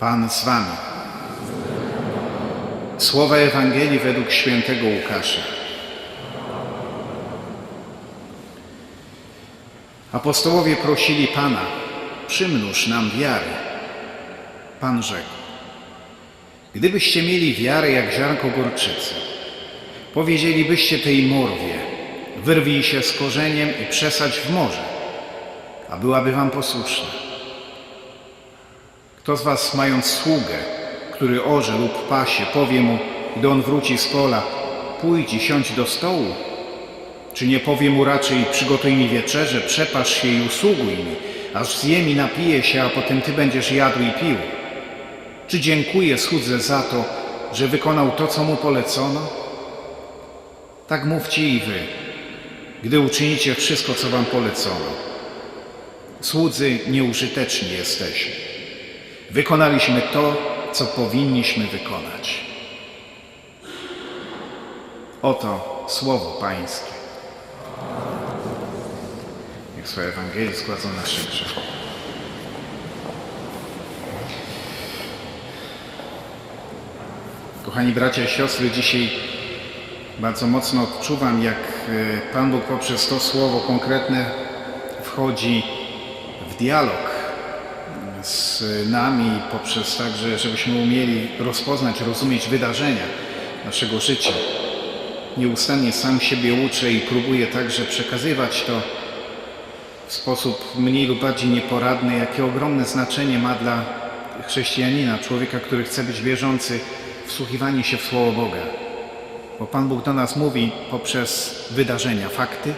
Pan z wami. Słowa Ewangelii według świętego Łukasza. Apostołowie prosili Pana, przymnóż nam wiary. Pan rzekł, gdybyście mieli wiarę jak ziarnko gorczycy, powiedzielibyście tej morwie, wyrwij się z korzeniem i przesadź w morze, a byłaby wam posłuszna. Kto z was, mając sługę, który orze lub pasie, powie mu, gdy on wróci z pola, pójdź i siądź do stołu? Czy nie powie mu raczej, przygotuj mi wieczerze, przepasz się i usługuj mi, aż zjem i napiję się, a potem ty będziesz jadł i pił? Czy dziękuję słudze za to, że wykonał to, co mu polecono? Tak mówcie i wy, gdy uczynicie wszystko, co wam polecono. Słudzy nieużyteczni jesteśmy. Wykonaliśmy to, co powinniśmy wykonać. Oto słowo Pańskie. Niech swoje Ewangelii składzą nasze grzechy. Kochani bracia i siostry, dzisiaj bardzo mocno odczuwam, jak e, Pan Bóg poprzez to słowo konkretne wchodzi w dialog z nami, poprzez także, żebyśmy umieli rozpoznać, rozumieć wydarzenia naszego życia. Nieustannie sam siebie uczę i próbuję także przekazywać to w sposób mniej lub bardziej nieporadny, jakie ogromne znaczenie ma dla chrześcijanina, człowieka, który chce być wierzący, wsłuchiwanie się w Słowo Boga. Bo Pan Bóg do nas mówi poprzez wydarzenia, fakty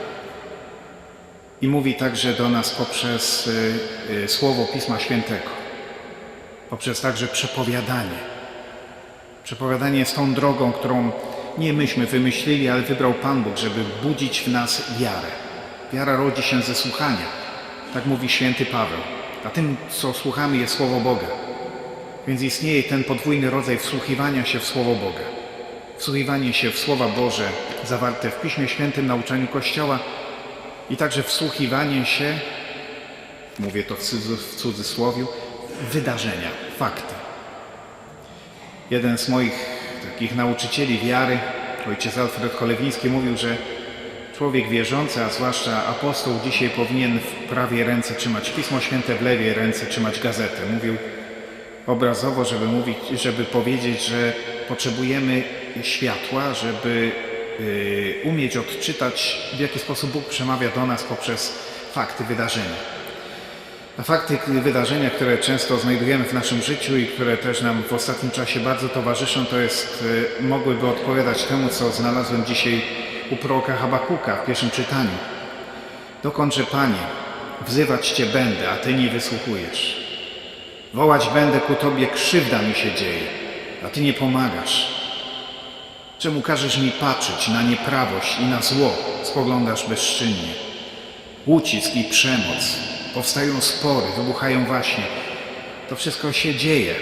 i mówi także do nas poprzez y, y, Słowo Pisma Świętego, poprzez także przepowiadanie. Przepowiadanie jest tą drogą, którą nie myśmy wymyślili, ale wybrał Pan Bóg, żeby budzić w nas wiarę. Wiara rodzi się ze słuchania, tak mówi święty Paweł. A tym, co słuchamy, jest Słowo Boga. Więc istnieje ten podwójny rodzaj wsłuchiwania się w Słowo Boga. Wsłuchiwanie się w Słowa Boże zawarte w Piśmie Świętym, nauczaniu Kościoła i także wsłuchiwanie się, mówię to w, cudzy, w cudzysłowiu, w wydarzenia, fakty. Jeden z moich takich nauczycieli wiary, ojciec Alfred Cholewiński, mówił, że człowiek wierzący, a zwłaszcza apostoł, dzisiaj powinien w prawej ręce trzymać Pismo Święte, w lewej ręce trzymać gazetę. Mówił obrazowo, żeby, mówić, żeby powiedzieć, że potrzebujemy światła, żeby umieć odczytać, w jaki sposób Bóg przemawia do nas poprzez fakty, wydarzenia. A fakty, wydarzenia, które często znajdujemy w naszym życiu i które też nam w ostatnim czasie bardzo towarzyszą, to jest, y, mogłyby odpowiadać temu, co znalazłem dzisiaj u proroka Habakuka w pierwszym czytaniu. Dokądże, Panie, wzywać Cię będę, a Ty nie wysłuchujesz. Wołać będę ku Tobie, krzywda mi się dzieje, a Ty nie pomagasz. Czemu każesz mi patrzeć na nieprawość i na zło, spoglądasz bezczynnie? Ucisk i przemoc, powstają spory, wybuchają właśnie. To wszystko się dzieje.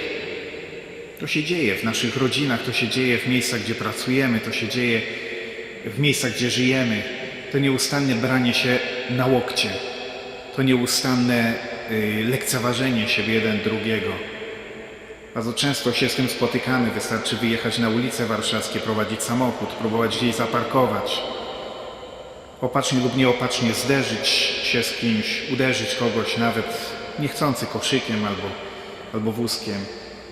To się dzieje w naszych rodzinach, to się dzieje w miejscach, gdzie pracujemy, to się dzieje w miejscach, gdzie żyjemy. To nieustanne branie się na łokcie, to nieustanne y, lekceważenie siebie jeden drugiego. Bardzo często się z tym spotykamy. Wystarczy wyjechać na ulice warszawskie, prowadzić samochód, próbować gdzieś zaparkować. Opacznie lub nieopatrznie zderzyć się z kimś, uderzyć kogoś, nawet niechcący koszykiem albo, albo wózkiem.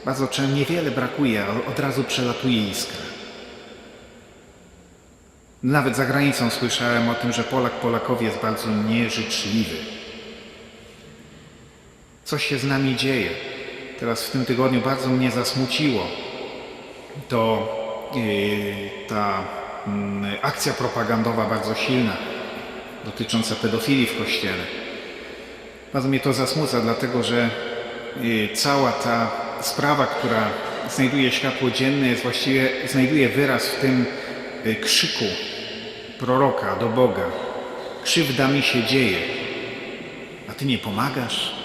Bardzo często niewiele brakuje, a od razu przelatuje iskra. Nawet za granicą słyszałem o tym, że Polak Polakowi jest bardzo nieżyczliwy. Coś się z nami dzieje. Teraz w tym tygodniu bardzo mnie zasmuciło to yy, ta yy, akcja propagandowa bardzo silna dotycząca pedofilii w kościele. Bardzo mnie to zasmuca, dlatego że yy, cała ta sprawa, która znajduje światło dzienne, jest właściwie znajduje wyraz w tym yy, krzyku proroka do Boga. Krzywda mi się dzieje, a ty nie pomagasz.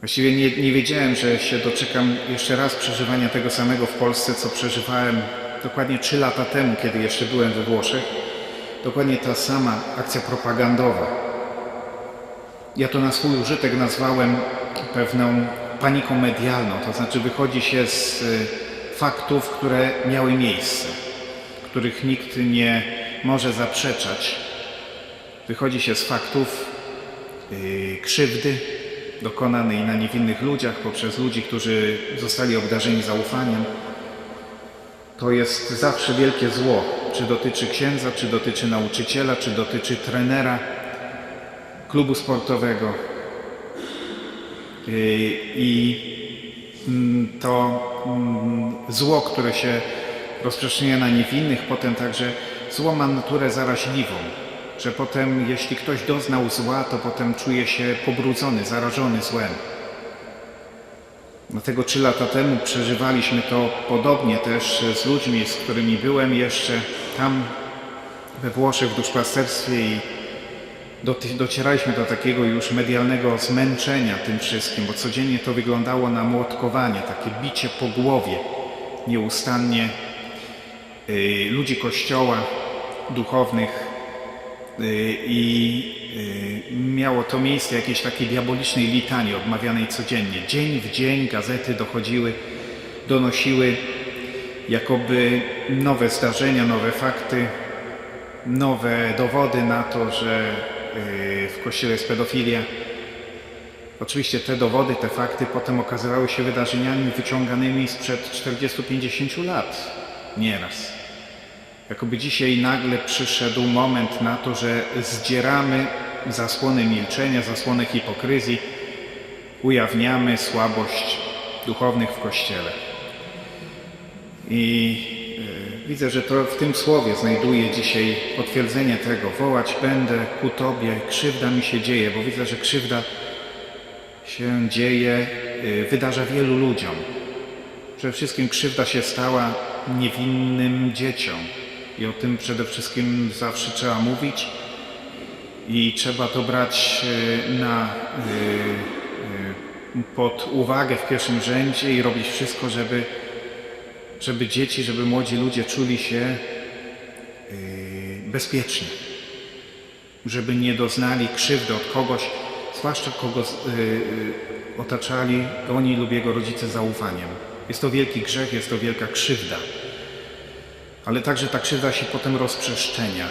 Właściwie nie, nie wiedziałem, że się doczekam jeszcze raz przeżywania tego samego w Polsce, co przeżywałem dokładnie trzy lata temu, kiedy jeszcze byłem we Włoszech. Dokładnie ta sama akcja propagandowa. Ja to na swój użytek nazwałem pewną paniką medialną, to znaczy wychodzi się z y, faktów, które miały miejsce, których nikt nie może zaprzeczać. Wychodzi się z faktów y, krzywdy dokonanej na niewinnych ludziach poprzez ludzi, którzy zostali obdarzeni zaufaniem. To jest zawsze wielkie zło, czy dotyczy księdza, czy dotyczy nauczyciela, czy dotyczy trenera klubu sportowego. Yy, I mm, to mm, zło, które się rozprzestrzenia na niewinnych, potem także zło ma naturę zaraźliwą, że potem jeśli ktoś doznał zła, to potem czuje się pobrudzony, zarażony złem. Dlatego trzy lata temu przeżywaliśmy to podobnie też z ludźmi, z którymi byłem jeszcze tam we Włoszech w duszpasterstwie i docieraliśmy do takiego już medialnego zmęczenia tym wszystkim, bo codziennie to wyglądało na młotkowanie, takie bicie po głowie nieustannie y, ludzi kościoła, duchownych i y, miało to miejsce jakiejś takiej diabolicznej litanii odmawianej codziennie. Dzień w dzień gazety dochodziły, donosiły jakoby nowe zdarzenia, nowe fakty, nowe dowody na to, że y, w kościele jest pedofilia. Oczywiście te dowody, te fakty potem okazywały się wydarzeniami wyciąganymi sprzed 40-50 lat nieraz. Jakoby dzisiaj nagle przyszedł moment na to, że zdzieramy zasłony milczenia, zasłony hipokryzji, ujawniamy słabość duchownych w Kościele. I y, widzę, że to w tym słowie znajduję dzisiaj potwierdzenie tego. Wołać będę ku Tobie, krzywda mi się dzieje, bo widzę, że krzywda się dzieje, y, wydarza wielu ludziom. Przede wszystkim krzywda się stała niewinnym dzieciom. I o tym przede wszystkim zawsze trzeba mówić i trzeba to brać y, na, y, y, pod uwagę w pierwszym rzędzie i robić wszystko, żeby, żeby dzieci, żeby młodzi ludzie czuli się bezpiecznie. Żeby nie doznali krzywdy od kogoś, zwłaszcza kogo otaczali oni lub jego rodzice zaufaniem. Jest to wielki grzech, jest to wielka krzywda. Ale także ta krzywda się potem rozprzestrzenia.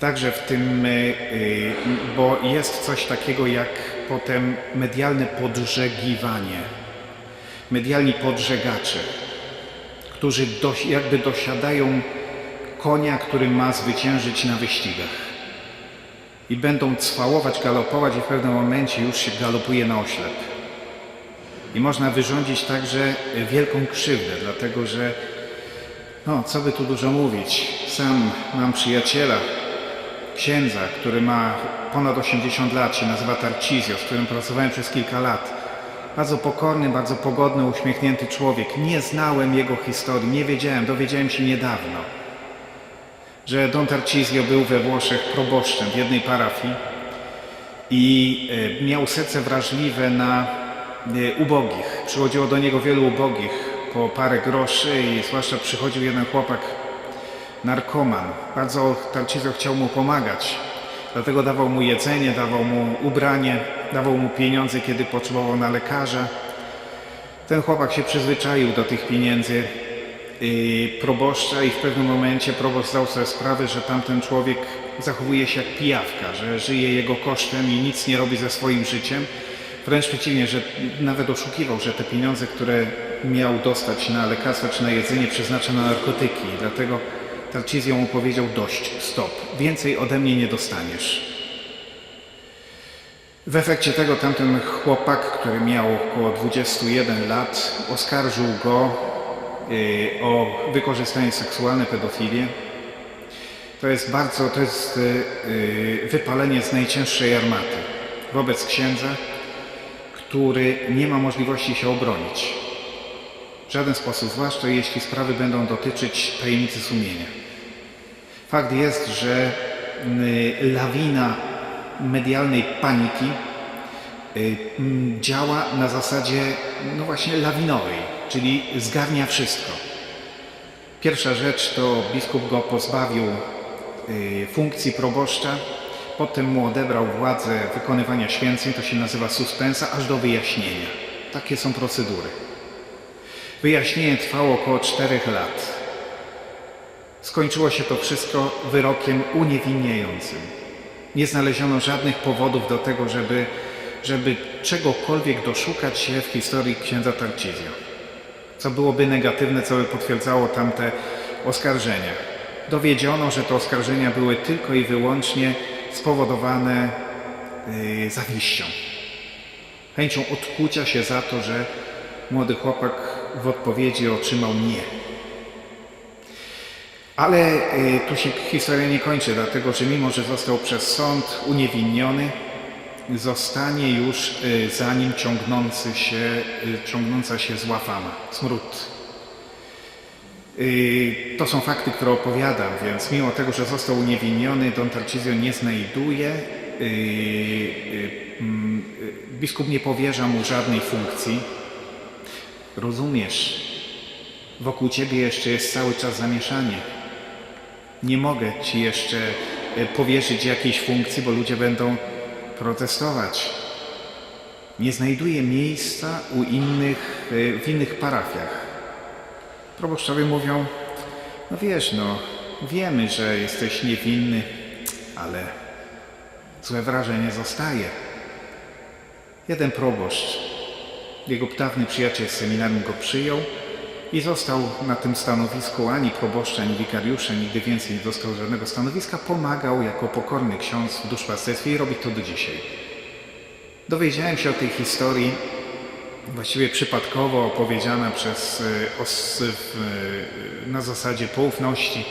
Także w tym, y, y, bo jest coś takiego jak potem medialne podżegiwanie, medialni podżegacze, którzy jakby dosiadają konia, który ma zwyciężyć na wyścigach. I będą cwałować, galopować i w pewnym momencie już się galopuje na oślep. I można wyrządzić także wielką krzywdę, dlatego że no, co by tu dużo mówić. Sam mam przyjaciela, księdza, który ma ponad 80 lat, się nazywa Tarcizio, z którym pracowałem przez kilka lat. Bardzo pokorny, bardzo pogodny, uśmiechnięty człowiek. Nie znałem jego historii, nie wiedziałem, dowiedziałem się niedawno, że Don Tarcizio był we Włoszech proboszczem w jednej parafii i e, miał serce wrażliwe na e, ubogich. Przychodziło do niego wielu ubogich po parę groszy i zwłaszcza przychodził jeden chłopak, narkoman. Bardzo Tarcizio chciał mu pomagać, dlatego dawał mu jedzenie, dawał mu ubranie, dawał mu pieniądze, kiedy potrzebował na lekarza. Ten chłopak się przyzwyczaił do tych pieniędzy proboszcza i w pewnym momencie proboszcz zdał sobie sprawę, że tamten człowiek zachowuje się jak pijawka, że żyje jego kosztem i nic nie robi ze swoim życiem. Wręcz przeciwnie, że nawet oszukiwał, że te pieniądze, które miał dostać na lekarstwa czy na jedzenie przeznacza na narkotyki. Dlatego Tarcizio mu powiedział dość, stop, więcej ode mnie nie dostaniesz. W efekcie tego tamten chłopak, który miał około 21 lat, oskarżył go y, o wykorzystanie seksualne, pedofilię. To jest bardzo, to jest y, y, wypalenie z najcięższej armaty wobec księdza, który nie ma możliwości się obronić. W żaden sposób, zwłaszcza jeśli sprawy będą dotyczyć tajemnicy sumienia. Fakt jest, że y, lawina medialnej paniki y, m, działa na zasadzie, no właśnie, lawinowej, czyli zgarnia wszystko. Pierwsza rzecz to biskup go pozbawił y, funkcji proboszcza, potem mu odebrał władzę wykonywania święceń, to się nazywa suspensa, aż do wyjaśnienia. Takie są procedury. Wyjaśnienie trwało około 4 lat. Skończyło się to wszystko wyrokiem uniewinniającym. Nie znaleziono żadnych powodów do tego, żeby, żeby czegokolwiek doszukać się w historii księdza Tarcizio. Co byłoby negatywne, co by potwierdzało tamte oskarżenia. Dowiedziono, że te oskarżenia były tylko i wyłącznie spowodowane yy, zawiścią. Chęcią odkucia się za to, że młody chłopak w odpowiedzi otrzymał nie. Ale y, tu się historia nie kończy, dlatego że mimo, że został przez sąd uniewinniony, zostanie już y, za nim ciągnący się, y, ciągnąca się zła fama, smród. Y, To są fakty, które opowiadam, więc mimo tego, że został uniewinniony, Don Tarcizio nie znajduje, y, y, mm, biskup nie powierza mu żadnej funkcji. Rozumiesz, wokół ciebie jeszcze jest cały czas zamieszanie. Nie mogę ci jeszcze powierzyć jakiejś funkcji, bo ludzie będą protestować. Nie znajduje miejsca u innych, w innych parafiach. Proboszczowie mówią, no wiesz, no wiemy, że jesteś niewinny, ale złe wrażenie zostaje. Jeden proboszcz, jego dawny przyjaciel z seminarium go przyjął i został na tym stanowisku ani proboszcza, ani wikariusza, nigdy więcej nie dostał żadnego stanowiska, pomagał jako pokorny ksiądz w duszpasterstwie i robi to do dzisiaj. Dowiedziałem się o tej historii właściwie przypadkowo opowiedziana przez e, os, w, e, na zasadzie poufności.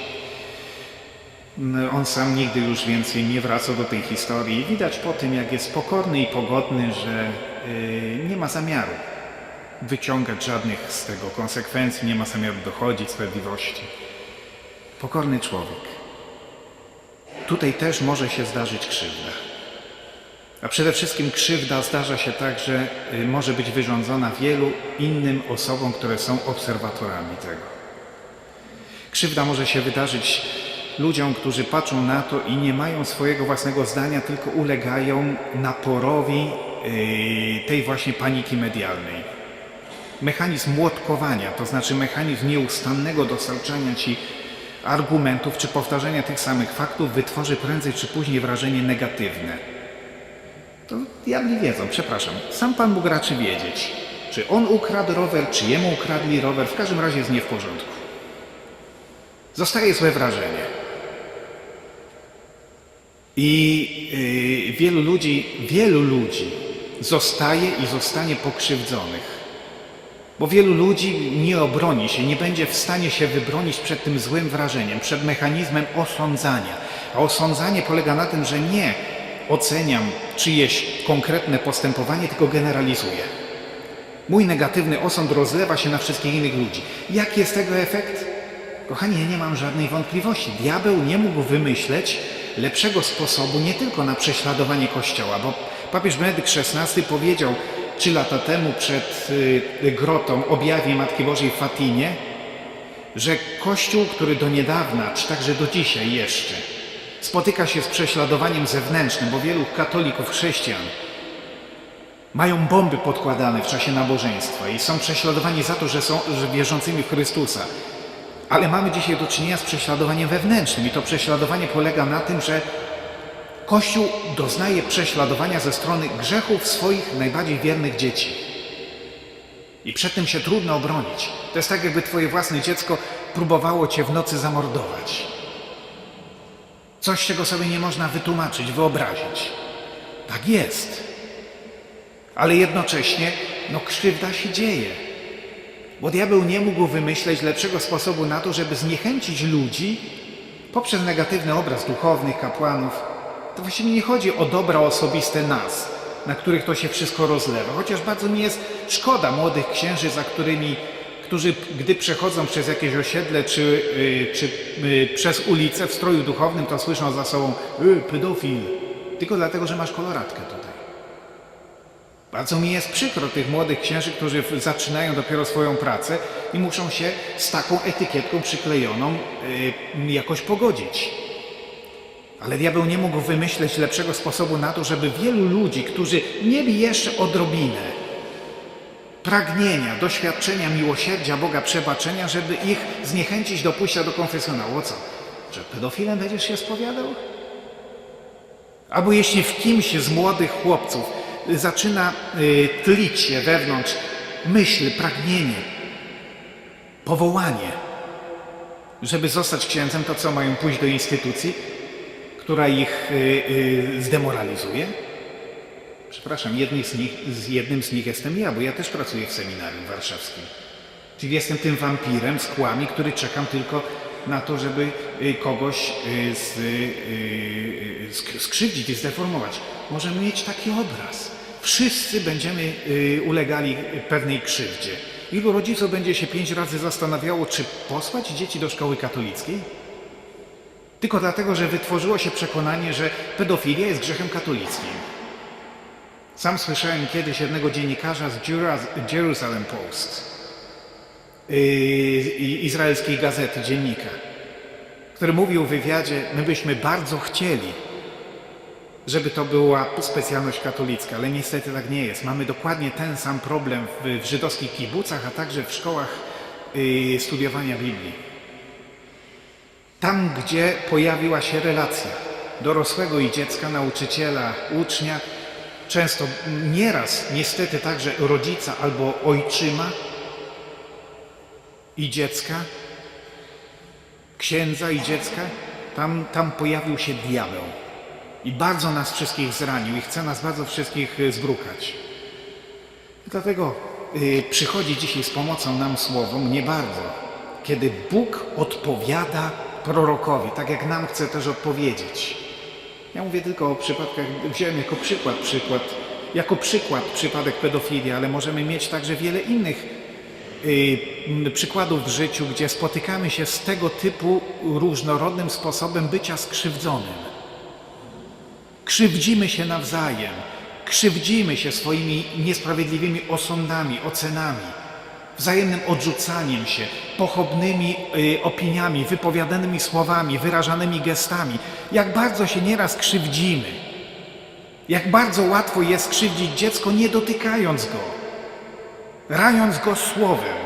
No, On sam nigdy już więcej nie wracał do tej historii. Widać po tym, jak jest pokorny i pogodny, że e, nie ma zamiaru wyciągać żadnych z tego konsekwencji, nie ma zamiaru dochodzić sprawiedliwości. Pokorny człowiek. Tutaj też może się zdarzyć krzywda. A przede wszystkim krzywda zdarza się tak, że y, może być wyrządzona wielu innym osobom, które są obserwatorami tego. Krzywda może się wydarzyć ludziom, którzy patrzą na to i nie mają swojego własnego zdania, tylko ulegają naporowi y, tej właśnie paniki medialnej. Mechanizm młotkowania, to znaczy mechanizm nieustannego dostarczania ci argumentów czy powtarzania tych samych faktów wytworzy prędzej czy później wrażenie negatywne. To diabli wiedzą, przepraszam. Sam Pan Bóg raczy wiedzieć, czy on ukradł rower, czy jemu ukradli rower, w każdym razie jest nie w porządku. Zostaje złe wrażenie. I yy, wielu ludzi, wielu ludzi zostaje i zostanie pokrzywdzonych. Bo wielu ludzi nie obroni się, nie będzie w stanie się wybronić przed tym złym wrażeniem, przed mechanizmem osądzania. A osądzanie polega na tym, że nie oceniam czyjeś konkretne postępowanie, tylko generalizuję. Mój negatywny osąd rozlewa się na wszystkich innych ludzi. Jaki jest tego efekt? Kochani, ja nie mam żadnej wątpliwości. Diabeł nie mógł wymyśleć lepszego sposobu nie tylko na prześladowanie Kościoła, bo papież Benedykt XVI powiedział trzy lata temu przed y, grotą objawie Matki Bożej w Fatimie, że Kościół, który do niedawna, czy także do dzisiaj jeszcze, spotyka się z prześladowaniem zewnętrznym, bo wielu katolików, chrześcijan mają bomby podkładane w czasie nabożeństwa i są prześladowani za to, że są że wierzącymi w Chrystusa. Ale mamy dzisiaj do czynienia z prześladowaniem wewnętrznym i to prześladowanie polega na tym, że Kościół doznaje prześladowania ze strony grzechów swoich najbardziej wiernych dzieci. I przed tym się trudno obronić. To jest tak, jakby twoje własne dziecko próbowało cię w nocy zamordować. Coś, czego sobie nie można wytłumaczyć, wyobrazić. Tak jest. Ale jednocześnie, no krzywda się dzieje. Bo diabeł nie mógł wymyśleć lepszego sposobu na to, żeby zniechęcić ludzi poprzez negatywny obraz duchownych, kapłanów. To właściwie nie chodzi o dobra osobiste nas, na których to się wszystko rozlewa. Chociaż bardzo mi jest szkoda młodych księży, za którymi, którzy gdy przechodzą przez jakieś osiedle czy, y, czy y, przez ulicę w stroju duchownym, to słyszą za sobą y, pedofil. Tylko dlatego, że masz koloratkę tutaj. Bardzo mi jest przykro tych młodych księży, którzy zaczynają dopiero swoją pracę i muszą się z taką etykietką przyklejoną y, jakoś pogodzić. Ale diabeł nie mógł wymyśleć lepszego sposobu na to, żeby wielu ludzi, którzy mieli jeszcze odrobinę pragnienia, doświadczenia miłosierdzia Boga, przebaczenia, żeby ich zniechęcić do pójścia do konfesjonału. O co? Że pedofilem będziesz się spowiadał? Albo jeśli w kimś z młodych chłopców zaczyna y, tlić się wewnątrz myśl, pragnienie, powołanie, żeby zostać księdzem, to co mają pójść do instytucji, która ich y, y, zdemoralizuje? Przepraszam, z nich, z jednym z nich jestem ja, bo ja też pracuję w seminarium warszawskim. Czyli jestem tym wampirem z kłami, który czekam tylko na to, żeby y, kogoś y, z, y, sk- skrzywdzić i zdeformować. Możemy mieć taki obraz. Wszyscy będziemy ulegali pewnej krzywdzie. Ilu rodziców będzie się pięć razy zastanawiało, czy posłać dzieci do szkoły katolickiej? Tylko dlatego, że wytworzyło się przekonanie, że pedofilia jest grzechem katolickim. Sam słyszałem kiedyś jednego dziennikarza z Jeru- Jerusalem Post, yy, izraelskiej gazety, dziennika, który mówił w wywiadzie, my byśmy bardzo chcieli, żeby to była specjalność katolicka, ale niestety tak nie jest. Mamy dokładnie ten sam problem w, w żydowskich kibucach, a także w szkołach yy, studiowania Biblii. Tam, gdzie pojawiła się relacja dorosłego i dziecka, nauczyciela, ucznia, często nieraz niestety także rodzica albo ojczyma i dziecka, księdza i dziecka, tam, tam pojawił się diabeł. I bardzo nas wszystkich zranił i chce nas bardzo wszystkich y, zbrukać. Dlatego y, przychodzi dzisiaj z pomocą nam słowo, mnie bardzo, kiedy Bóg odpowiada prorokowi, tak jak nam chce też odpowiedzieć. Ja mówię tylko o przypadkach, wziąłem jako przykład przykład, jako przykład przypadek pedofilii, ale możemy mieć także wiele innych y, m, przykładów w życiu, gdzie spotykamy się z tego typu różnorodnym sposobem bycia skrzywdzonym. Krzywdzimy się nawzajem, krzywdzimy się swoimi niesprawiedliwymi osądami, ocenami, wzajemnym odrzucaniem się, pochopnymi y, opiniami, wypowiadanymi słowami, wyrażanymi gestami. Jak bardzo się nieraz krzywdzimy. Jak bardzo łatwo jest krzywdzić dziecko, nie dotykając go, rając go słowem.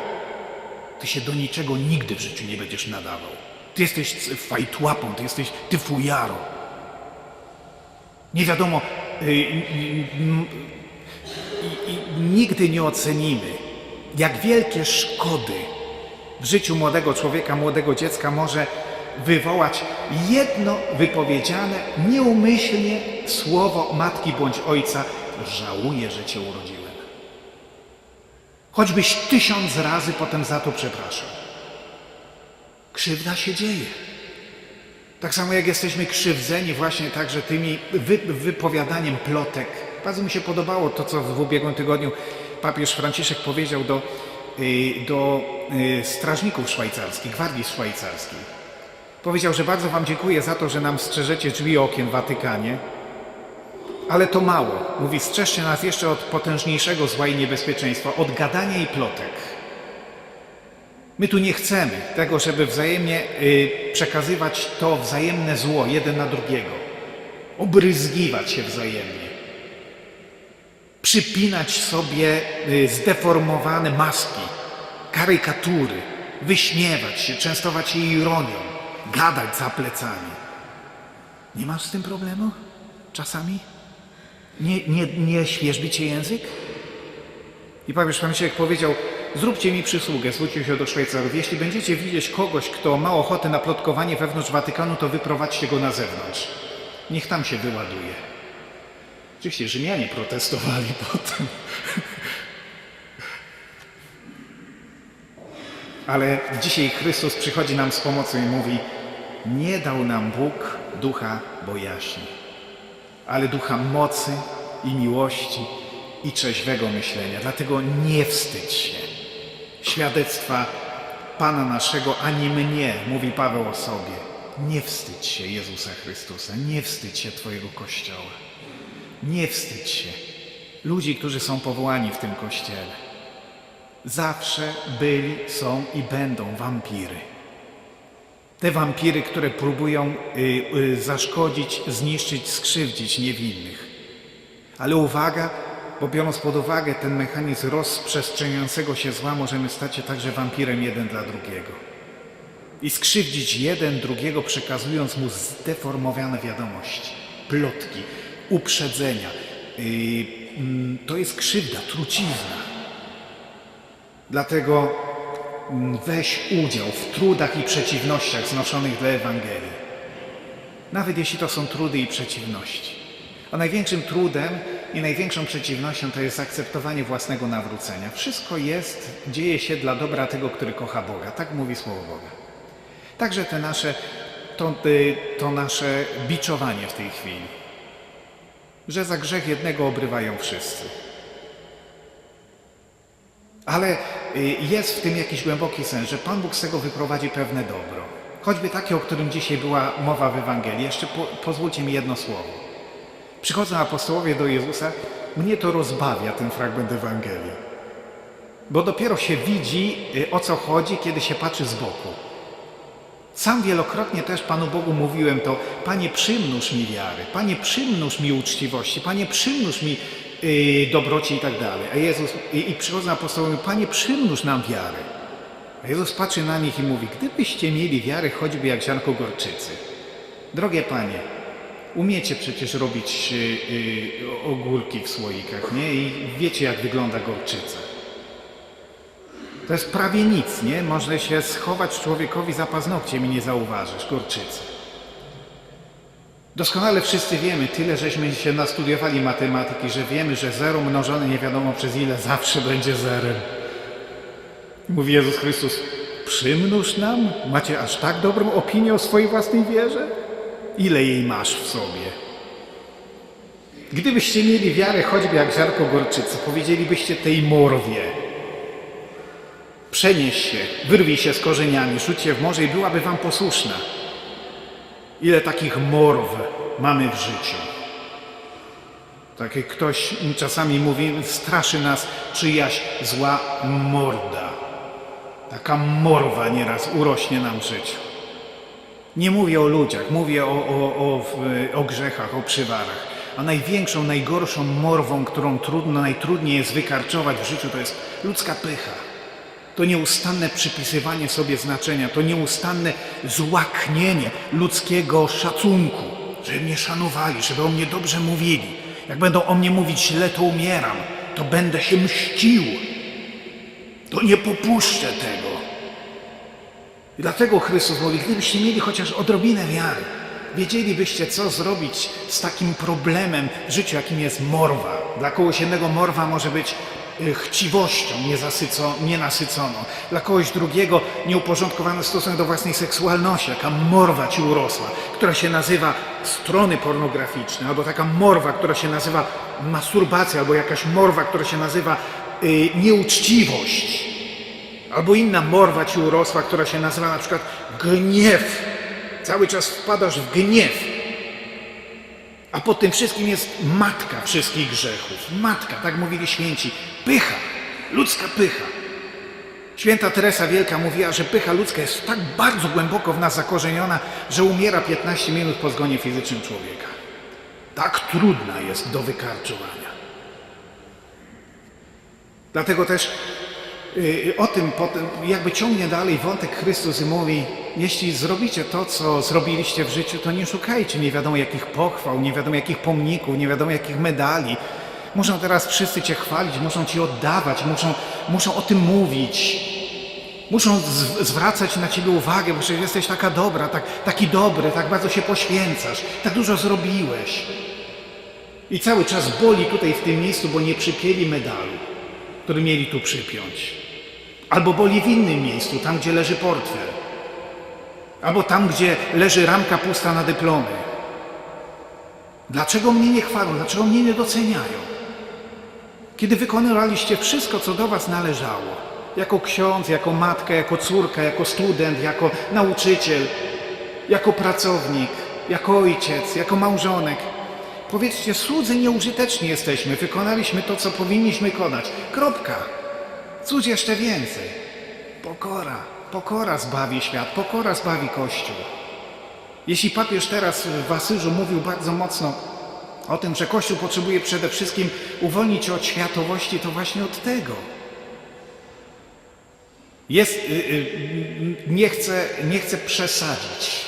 Ty się do niczego nigdy w życiu nie będziesz nadawał. Ty jesteś fajtłapą, ty jesteś ty fujaro. Nie wiadomo, y, nigdy nie ocenimy, jak wielkie szkody w życiu młodego człowieka, młodego dziecka może wywołać jedno wypowiedziane nieumyślnie słowo matki bądź ojca: Żałuję, że cię urodziłem. Choćbyś tysiąc razy potem za to przepraszał. Krzywda się dzieje. Tak samo jak jesteśmy krzywdzeni właśnie także tymi wy, wypowiadaniem plotek. Bardzo mi się podobało to, co w ubiegłym tygodniu papież Franciszek powiedział do, y, do y, strażników szwajcarskich, gwardii szwajcarskiej. Powiedział, że bardzo wam dziękuję za to, że nam strzeżecie drzwi okien w Watykanie, ale to mało. Mówi, strzeżcie nas jeszcze od potężniejszego zła i niebezpieczeństwa, od gadania i plotek. My tu nie chcemy tego, żeby wzajemnie y, przekazywać to wzajemne zło jeden na drugiego, obryzgiwać się wzajemnie, przypinać sobie y, zdeformowane maski, karykatury, wyśmiewać się, częstować się ironią, gadać za plecami. Nie masz z tym problemu? Czasami? Nie, nie, nie świeżbi cię język? I papież Franciszek powiedział, zróbcie mi przysługę, zwrócił się do Szwajcarów. Jeśli będziecie widzieć kogoś, kto ma ochotę na plotkowanie wewnątrz Watykanu, to wyprowadźcie go na zewnątrz. Niech tam się wyładuje. Oczywiście Rzymianie protestowali potem. Ale dzisiaj Chrystus przychodzi nam z pomocą i mówi, nie dał nam Bóg ducha bojaźni, ale ducha mocy i miłości i trzeźwego myślenia. Dlatego nie wstydź się świadectwa Pana naszego, ani mnie, mówi Paweł o sobie. Nie wstydź się Jezusa Chrystusa, nie wstydź się Twojego Kościoła. Nie wstydź się ludzi, którzy są powołani w tym Kościele. Zawsze byli, są i będą wampiry. Te wampiry, które próbują y, y, zaszkodzić, zniszczyć, skrzywdzić niewinnych. Ale uwaga, bo biorąc pod uwagę ten mechanizm rozprzestrzeniającego się zła, możemy stać się także wampirem jeden dla drugiego. I skrzywdzić jeden drugiego, przekazując mu zdeformowane wiadomości, plotki, uprzedzenia. Yy, mm, to jest krzywda, trucizna. Dlatego mm, weź udział w trudach i przeciwnościach znoszonych dla Ewangelii. Nawet jeśli to są trudy i przeciwności. A największym trudem i największą przeciwnością to jest akceptowanie własnego nawrócenia. Wszystko jest, dzieje się dla dobra tego, który kocha Boga. Tak mówi Słowo Boga. Także te nasze, to, y, to nasze biczowanie w tej chwili. Że za grzech jednego obrywają wszyscy. Ale y, jest w tym jakiś głęboki sens, że Pan Bóg z tego wyprowadzi pewne dobro. Choćby takie, o którym dzisiaj była mowa w Ewangelii. Jeszcze po, pozwólcie mi jedno słowo. Przychodzą apostołowie do Jezusa, mnie to rozbawia ten fragment Ewangelii. Bo dopiero się widzi, y, o co chodzi, kiedy się patrzy z boku. Sam wielokrotnie też Panu Bogu mówiłem to, Panie przymnóż mi wiary, Panie przymnóż mi uczciwości, Panie przymnóż mi yy, dobroci i tak dalej. A Jezus, i, i apostołowie, mówią, Panie przymnóż nam wiary. A Jezus patrzy na nich i mówi, gdybyście mieli wiarę choćby jak ziarnko gorczycy. Drogie Panie, umiecie przecież robić yy, ogórki w słoikach, nie? I wiecie jak wygląda gorczyca. To jest prawie nic, nie? Można się schować człowiekowi za paznokciem i nie zauważysz gorczycy. Doskonale wszyscy wiemy, tyle żeśmy się nastudiowali matematyki, że wiemy, że zero mnożone nie wiadomo przez ile zawsze będzie zerem. Mówi Jezus Chrystus, przymnóż nam? Macie aż tak dobrą opinię o swojej własnej wierze? Ile jej masz w sobie? Gdybyście mieli wiarę choćby jak ziarko gorczycy, powiedzielibyście tej morwie, Przenieś się, wyrwij się z korzeniami, rzuć się w morze i byłaby wam posłuszna. Ile takich morw mamy w życiu? Tak jak ktoś czasami mówi, straszy nas czyjaś zła morda. Taka morwa nieraz urośnie nam w życiu. Nie mówię o ludziach, mówię o, o, o, o grzechach, o przywarach. A największą, najgorszą morwą, którą trudno, najtrudniej jest wykarczować w życiu, to jest ludzka pycha to nieustanne przypisywanie sobie znaczenia, to nieustanne złaknienie ludzkiego szacunku, żeby mnie szanowali, żeby o mnie dobrze mówili. Jak będą o mnie mówić źle, to umieram, to będę się mścił. To nie popuszczę tego. I dlatego Chrystus mówi, gdybyście mieli chociaż odrobinę wiary, wiedzielibyście, co zrobić z takim problemem w życiu, jakim jest morwa. Dla kogoś jednego morwa może być Y, chciwością nienasyconą. Dla kogoś drugiego nieuporządkowany stosunek do własnej seksualności, jaka morwa ci urosła, która się nazywa strony pornograficzne, albo taka morwa, która się nazywa masturbacja, albo jakaś morwa, która się nazywa y, nieuczciwość. Albo inna morwa ci urosła, która się nazywa na przykład gniew. Cały czas wpadasz w gniew a pod tym wszystkim jest matka wszystkich grzechów. Matka, tak mówili święci. Pycha, ludzka pycha. Święta Teresa Wielka mówiła, że pycha ludzka jest tak bardzo głęboko w nas zakorzeniona, że umiera 15 minut po zgonie fizycznym człowieka. Tak trudna jest do wykarczowania. Dlatego też o tym potem jakby ciągnie dalej wątek Chrystus i mówi, jeśli zrobicie to, co zrobiliście w życiu, to nie szukajcie nie wiadomo jakich pochwał, nie wiadomo jakich pomników, nie wiadomo jakich medali. Muszą teraz wszyscy Cię chwalić, muszą Ci oddawać, muszą, muszą o tym mówić. Muszą zwracać na Ciebie uwagę, bo przecież jesteś taka dobra, tak, taki dobry, tak bardzo się poświęcasz, tak dużo zrobiłeś. I cały czas boli tutaj w tym miejscu, bo nie przypięli medalu, który mieli tu przypiąć. Albo boli w innym miejscu, tam gdzie leży portfel. Albo tam, gdzie leży ramka pusta na dyplomy. Dlaczego mnie nie chwalą? Dlaczego mnie nie doceniają? Kiedy wykonywaliście wszystko, co do Was należało, jako ksiądz, jako matka, jako córka, jako student, jako nauczyciel, jako pracownik, jako ojciec, jako małżonek, powiedzcie, słudzy nieużyteczni jesteśmy, wykonaliśmy to, co powinniśmy konać. Kropka. Cóż jeszcze więcej? Pokora. Pokora zbawi świat, pokora zbawi Kościół. Jeśli papież teraz w Asyżu mówił bardzo mocno o tym, że Kościół potrzebuje przede wszystkim uwolnić od światowości, to właśnie od tego. Jest, y, y, nie, chcę, nie chcę przesadzić.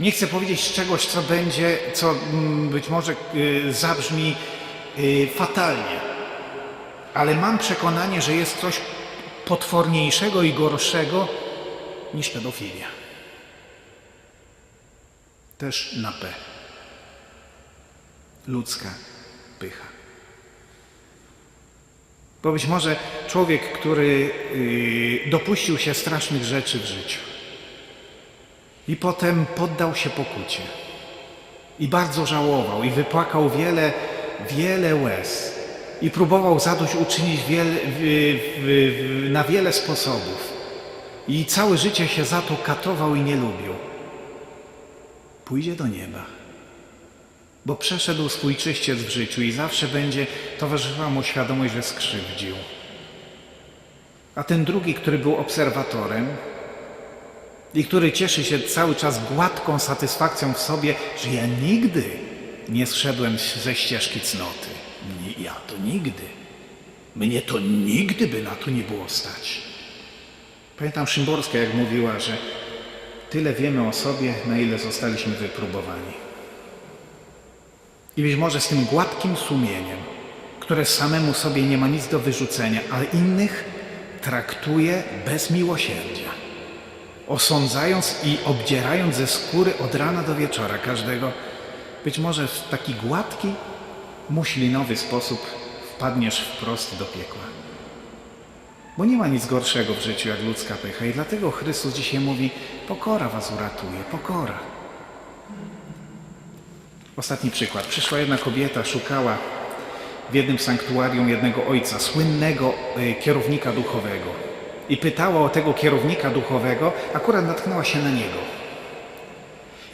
Nie chcę powiedzieć czegoś, co będzie, co mm, być może y, zabrzmi y, fatalnie. Ale mam przekonanie, że jest coś potworniejszego i gorszego niż pedofilia. Też na P. Ludzka pycha. Bo być może człowiek, który yy, dopuścił się strasznych rzeczy w życiu i potem poddał się pokucie i bardzo żałował i wypłakał wiele, wiele łez i próbował zadośćuczynić wiele, na wiele sposobów i całe życie się za to katował i nie lubił. Pójdzie do nieba bo przeszedł swój czyściec w życiu i zawsze będzie towarzyszyła mu świadomość, że skrzywdził. A ten drugi, który był obserwatorem i który cieszy się cały czas gładką satysfakcją w sobie, że ja nigdy nie zszedłem ze ścieżki cnoty. Ja to nigdy. Mnie to nigdy by na to nie było stać. Pamiętam Szymborska, jak mówiła, że tyle wiemy o sobie, na ile zostaliśmy wypróbowani. I być może z tym gładkim sumieniem, które samemu sobie nie ma nic do wyrzucenia, ale innych traktuje bez miłosierdzia, osądzając i obdzierając ze skóry od rana do wieczora każdego, być może w taki gładki, muślinowy sposób wpadniesz wprost do piekła. Bo nie ma nic gorszego w życiu jak ludzka pycha i dlatego Chrystus dzisiaj mówi, pokora was uratuje, pokora. Ostatni przykład. Przyszła jedna kobieta, szukała w jednym sanktuarium jednego ojca, słynnego y, kierownika duchowego. I pytała o tego kierownika duchowego, akurat natknęła się na niego.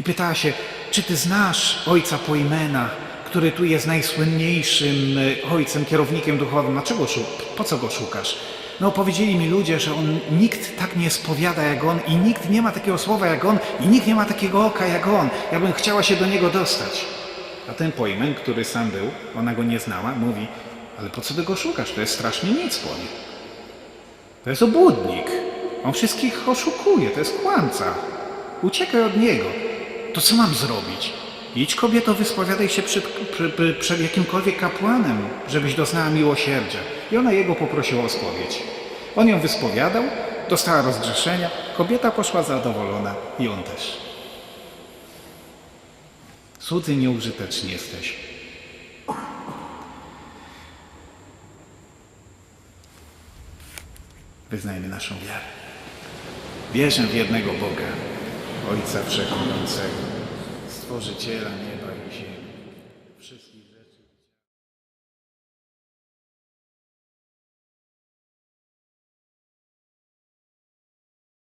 I pytała się, czy ty znasz ojca Poimena, który tu jest najsłynniejszym y, ojcem, kierownikiem duchowym? Dlaczego po co go szukasz? No powiedzieli mi ludzie, że on nikt tak nie spowiada jak on i nikt nie ma takiego słowa jak on i nikt nie ma takiego oka jak on. Ja bym chciała się do niego dostać. A ten pojmen, który sam był, ona go nie znała, mówi, ale po co ty go szukasz? To jest strasznie nic po. To jest obłudnik. On wszystkich oszukuje, to jest kłamca. Uciekaj od niego. To co mam zrobić? Idź kobieto, wyspowiadaj się przed, przed, przed jakimkolwiek kapłanem, żebyś doznała miłosierdzia. I ona jego poprosiła o spowiedź. On ją wyspowiadał, dostała rozgrzeszenia, kobieta poszła zadowolona i on też. Cudzy nieużyteczni jesteś. Wyznajmy naszą wiarę. Wierzę w jednego Boga, Ojca Wszechmogącego, Stworzyciela nieba i ziemi, wszystkich